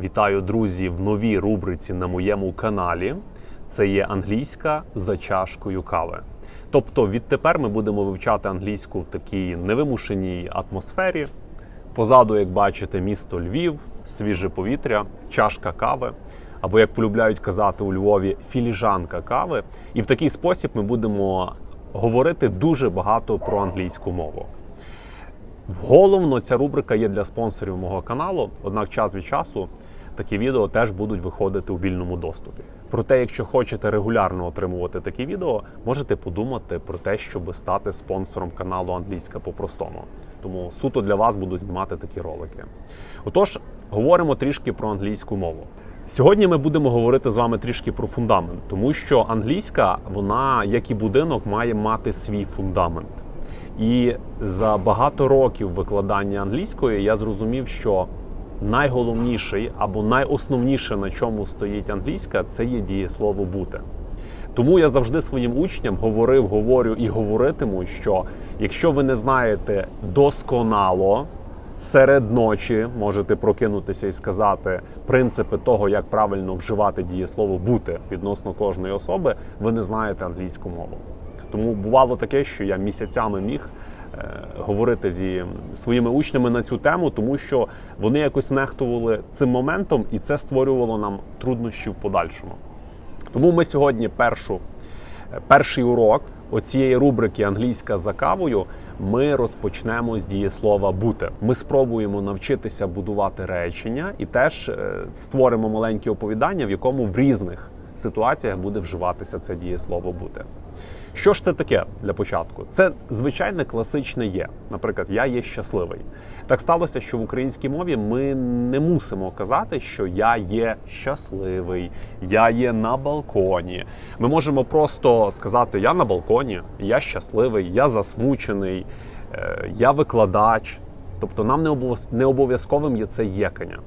Вітаю, друзі, в новій рубриці на моєму каналі. Це є англійська за чашкою кави. Тобто, відтепер ми будемо вивчати англійську в такій невимушеній атмосфері. Позаду, як бачите, місто Львів, свіже повітря, чашка кави. Або, як полюбляють казати у Львові, філіжанка кави. І в такий спосіб ми будемо говорити дуже багато про англійську мову. Головно, ця рубрика є для спонсорів мого каналу, однак час від часу такі відео теж будуть виходити у вільному доступі. Проте, якщо хочете регулярно отримувати такі відео, можете подумати про те, щоб стати спонсором каналу Англійська по-простому. Тому суто для вас буду знімати такі ролики. Отож, говоримо трішки про англійську мову. Сьогодні ми будемо говорити з вами трішки про фундамент, тому що англійська, вона, як і будинок, має мати свій фундамент. І за багато років викладання англійської я зрозумів, що найголовніший або найосновніше, на чому стоїть англійська, це є дієслово бути. Тому я завжди своїм учням говорив, говорю і говоритиму, що якщо ви не знаєте досконало серед ночі, можете прокинутися і сказати принципи того, як правильно вживати дієслово бути відносно кожної особи, ви не знаєте англійську мову. Тому бувало таке, що я місяцями міг говорити зі своїми учнями на цю тему, тому що вони якось нехтували цим моментом, і це створювало нам труднощі в подальшому. Тому ми сьогодні першу, е, перший урок оцієї рубрики Англійська за кавою ми розпочнемо з дієслова бути. Ми спробуємо навчитися будувати речення і теж е, створимо маленьке оповідання, в якому в різних ситуаціях буде вживатися це дієслово бути. Що ж це таке для початку? Це звичайне класичне є. Наприклад, я є щасливий. Так сталося, що в українській мові ми не мусимо казати, що я є щасливий, я є на балконі. Ми можемо просто сказати Я на балконі, я щасливий, я засмучений, е, я викладач. Тобто нам не обов'яз- обов'язковим є це єкання.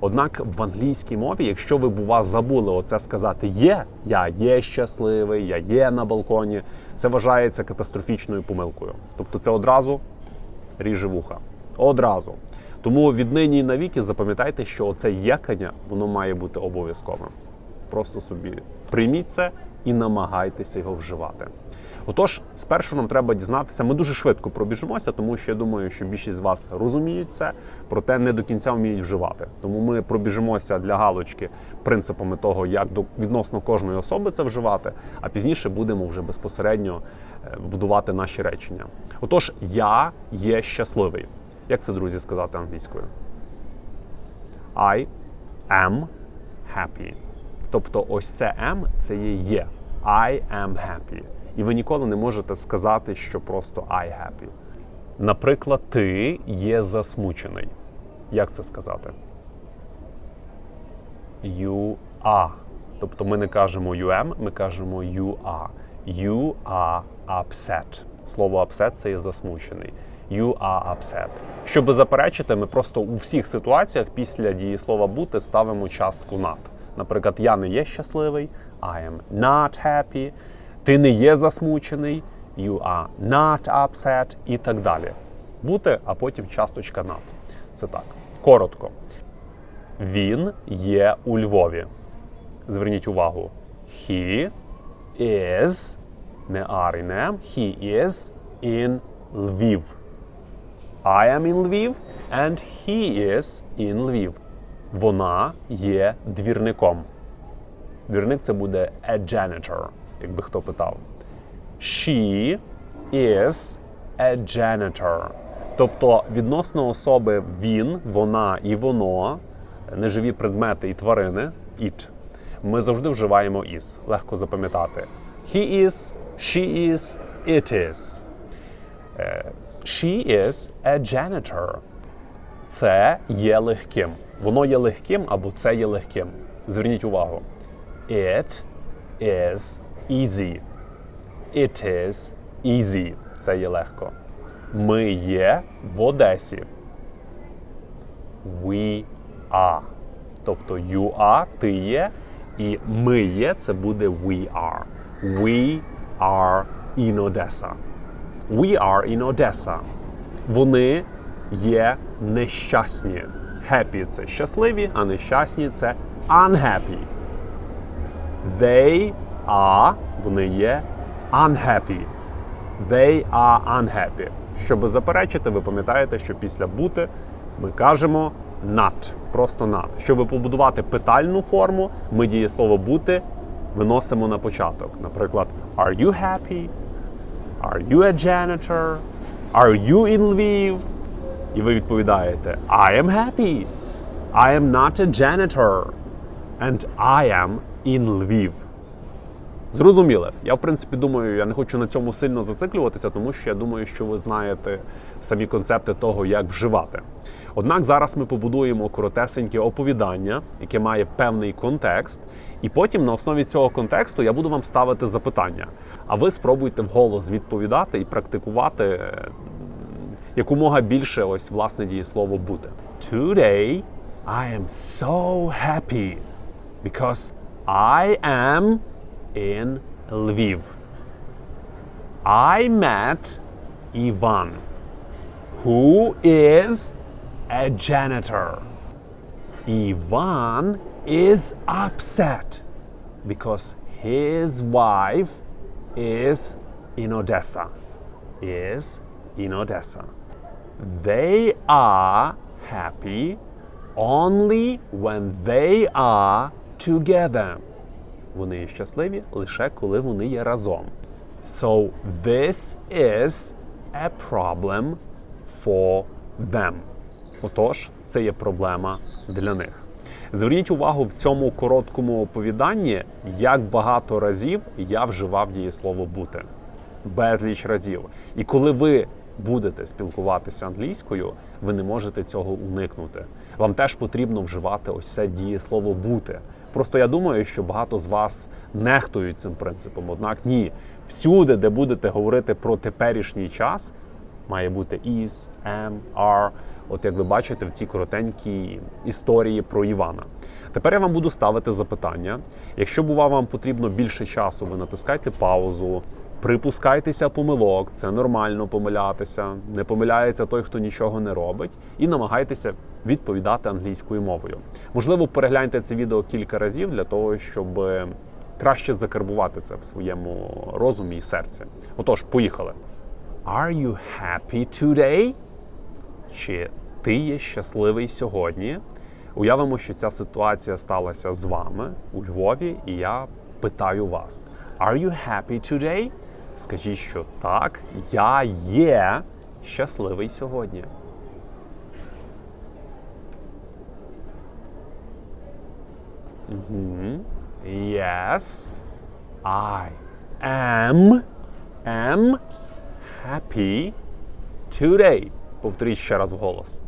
Однак в англійській мові, якщо ви бува забули оце сказати є, я є щасливий, я є на балконі, це вважається катастрофічною помилкою. Тобто це одразу ріже вуха. Одразу. Тому віднині і навіки запам'ятайте, що це єкання воно має бути обов'язковим. Просто собі прийміть це і намагайтеся його вживати. Отож, спершу нам треба дізнатися, ми дуже швидко пробіжимося, тому що я думаю, що більшість з вас розуміють це, проте не до кінця вміють вживати. Тому ми пробіжимося для галочки принципами того, як до відносно кожної особи це вживати, а пізніше будемо вже безпосередньо е, будувати наші речення. Отож, я є щасливий. Як це, друзі, сказати англійською? I am happy. Тобто, ось це am – це є є. I am happy. І ви ніколи не можете сказати, що просто I happy. Наприклад, ти є засмучений. Як це сказати? You are. Тобто ми не кажемо you am, ми кажемо you are. You are upset. Слово upset це є засмучений. You are upset. Щоб заперечити, ми просто у всіх ситуаціях після дієслова бути ставимо частку not. Наприклад, я не є щасливий, I am not happy. Ти не є засмучений, you are not upset і так далі. Бути, а потім часточка not. Це так. Коротко. Він є у Львові. Зверніть увагу. He is, не are не he is in Lviv. I am in Lviv and he is in Lviv. Вона є двірником. Двірник це буде a janitor, якби хто питав. She is a janitor. Тобто відносно особи він, вона і воно, неживі предмети і тварини, it, ми завжди вживаємо is. Легко запам'ятати. He is, she is, it is. Е, She is a janitor. Це є легким. Воно є легким або це є легким. Зверніть увагу. It is easy. It is easy. Це є легко. Ми є в Одесі. We are. Тобто you are, ти є, і ми є, це буде we are. We are in Odessa. We are in Odessa. Вони є нещасні. Happy – це щасливі, а нещасні це unhappy. They are, вони є unhappy. They are unhappy. Щоб заперечити, ви пам'ятаєте, що після бути ми кажемо not, просто not. Щоб побудувати питальну форму, ми дієслово бути виносимо на початок. Наприклад, Are you happy? Are you a janitor? Are you in Lviv? І ви відповідаєте I am happy. I am not a janitor. And I am in Lviv. Зрозуміле. Я, в принципі, думаю, я не хочу на цьому сильно зациклюватися, тому що я думаю, що ви знаєте самі концепти того, як вживати. Однак зараз ми побудуємо коротесеньке оповідання, яке має певний контекст, і потім на основі цього контексту я буду вам ставити запитання. А ви спробуйте вголос відповідати і практикувати е, якомога більше ось власне дієслово бути. Today I am so happy because I am in Lviv. I met Ivan, who is a janitor. Ivan is upset because his wife is in Odessa. Is in Odessa. They are happy only when they are together. Вони є щасливі лише коли вони є разом. So this is a problem for them. Отож, це є проблема для них. Зверніть увагу в цьому короткому оповіданні, як багато разів я вживав дієслово бути. Безліч разів. І коли ви будете спілкуватися англійською, ви не можете цього уникнути. Вам теж потрібно вживати ось це дієслово бути. Просто я думаю, що багато з вас нехтують цим принципом. Однак ні, всюди, де будете говорити про теперішній час, має бути is, am, are. От як ви бачите в цій коротенькій історії про Івана. Тепер я вам буду ставити запитання. Якщо бува вам потрібно більше часу, ви натискайте паузу, припускайтеся помилок, це нормально помилятися. Не помиляється той, хто нічого не робить, і намагайтеся відповідати англійською мовою. Можливо, перегляньте це відео кілька разів для того, щоб е, краще закарбувати це в своєму розумі і серці. Отож, поїхали. Are you happy today? Чи ти є щасливий сьогодні? Уявимо, що ця ситуація сталася з вами у Львові, і я питаю вас: Are you happy today? Скажіть, що так, я є щасливий сьогодні. Угу. Yes, I am, am happy today. Повторіть ще раз вголос.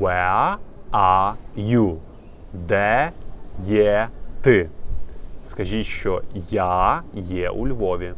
Where are you? Де є ти? Скажіть, що я є у Львові.